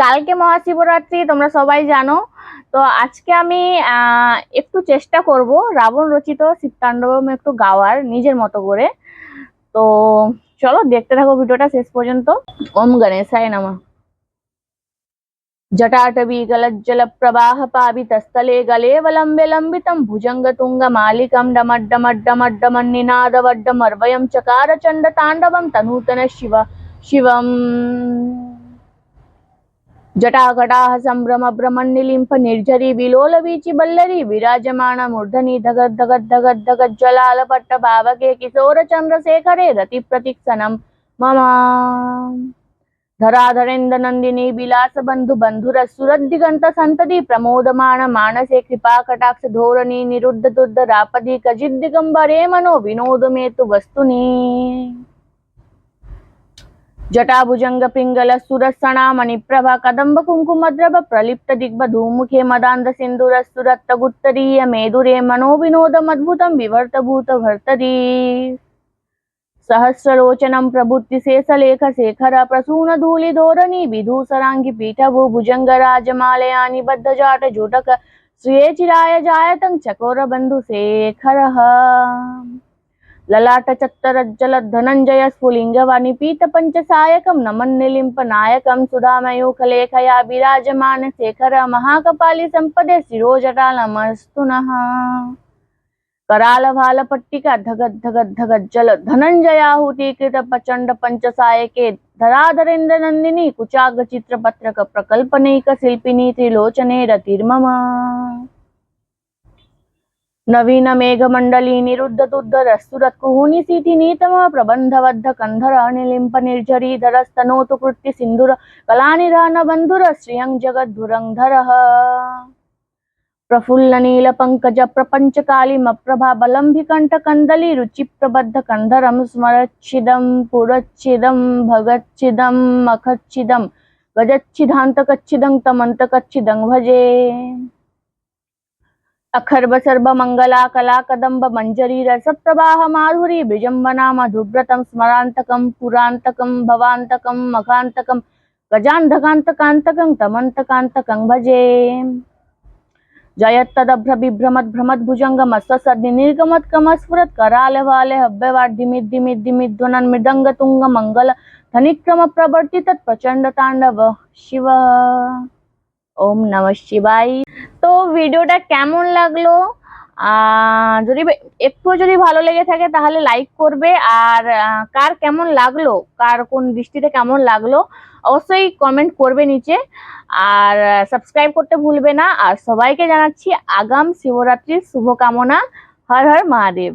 কালকে মহাশিবরাত্রি তোমরা সবাই জানো তো আজকে আমি আহ, একটু চেষ্টা করব রাবণ রচিত শিবতাণ্ডবম একটু গাওয়ার নিজের মতো করে তো চলো দেখতে থাকো ভিডিওটা শেষ পর্যন্ত ওম গণেশায় নমঃ जटाटवी गलज्जलप्रवाह पावितस्थले गलेवलम्बे लम्बितं भुजङ्गतुङ्गमालिकं डमड्डमड्डमड्डमन्निनादवड्डमर्वयं चकार चण्डताण्डवं तनूतन शिव शिवम् జటాఘటాహ సంభ్రమ భ్రమన్నిలింప నిర్జరి విలోల వీచి బల్లరి విరాజమాణ మూర్ధని ధగద్దగద్దగద్దగజ్జలాల పట్ట భావకే కిశోర చంద్రశేఖరే రతి ప్రతిక్షణం మమా. ధరాధరేంద్ర నందిని విలాస బంధు బంధుర సురద్దిగంత సంతతి ప్రమోదమాణ మానసే కృపా కటాక్ష ధోరణి నిరుద్ధ దుర్ధ రాపది కజిద్దిగంబరే మనో వినోదమేతు వస్తుని. वस्तुनि जटाभुजङ्ग पिङ्गल सुरसणा मणिप्रभा कदम्ब कुङ्कुमद्रव प्रलिप्त दिग्भ धूमुखे मदान्ध सिन्दूरस्तुरत्तगुत्तरीय मेदुरे मनो विनोदमद्भुतं विवर्तभूत भर्तरी सहस्रलोचनं प्रभुत्तिशेषलेख शेखर प्रसूनधूलिधोरणी विधूसराङ्गि पीठभू भुजङ्गराजमालयानि बद्धजाट जुटक श्रिये चिराय जायतं चकोरबन्धुशेखरः। ललाटचत्तरज्जलधनञ्जय स्फुलिङ्गवाणि पीतपञ्चसायकं नमन्निलिम्पनायकं सुधामयूखलेखया विराजमान शेखर महाकपालि सम्पदे शिरोजटालमस्तु नः कराल भाल पट्टिका धगत धगत धगत जल धनंजयाहुति कृत प्रचंड पंचसायके धराधरेन्द्र नंदिनी कुचाग चित्र पत्रक प्रकल्पनैक शिल्पिनी त्रिलोचने रतिर्मम नवीन मेघमण्डली निरुद्ध कुहुनि सीति नीतम प्रबन्धबद्ध कन्धर अनिलिम्प निर्झरी धरस्तनोतु कृत्ति सिन्दूर कलानिधान बन्धुर श्रियं जगद्धुरङ्धरः प्रफुल्ल नील पंकज प्रपंच कालिमप्रभा बलम्भिकण्ठ कन्दली रुचिप्रबद्ध कन्धरं स्मरच्छिदं, पुरच्छिदं भगच्छिदं मखच्छिदं गजच्छिदान्तकच्छिदं तमन्तकच्छिदं, भजे। अखर्ब सर्व मंगला कला कदम्ब मंजरी रस प्रवाह माधुरी विजंबना मधुव्रतं स्मरान्तकं पुरान्तकं भवान्तकं मखान्तकं गजान्धकान्तकान्तकं तमन्तकान्तकं भजे। जयत्तदभ्र बिभ्रमत् भ्रमद्भुजङ्ग मत्सद् निर्गमत् ওম নম শিবাই তো ভিডিওটা কেমন লাগল? যদি একটু যদি ভালো লেগে থাকে তাহলে লাইক করবে। আর কার কেমন লাগল? কার কোন দৃষ্টিতে কেমন লাগল? অবশ্যই কমেন্ট করবে নিচে। আর সাবস্ক্রাইব করতে ভুলবে না। আর সবাইকে জানাচ্ছি আগাম শিবরাত্রির শুভকামনা। হর হর মহাদেব।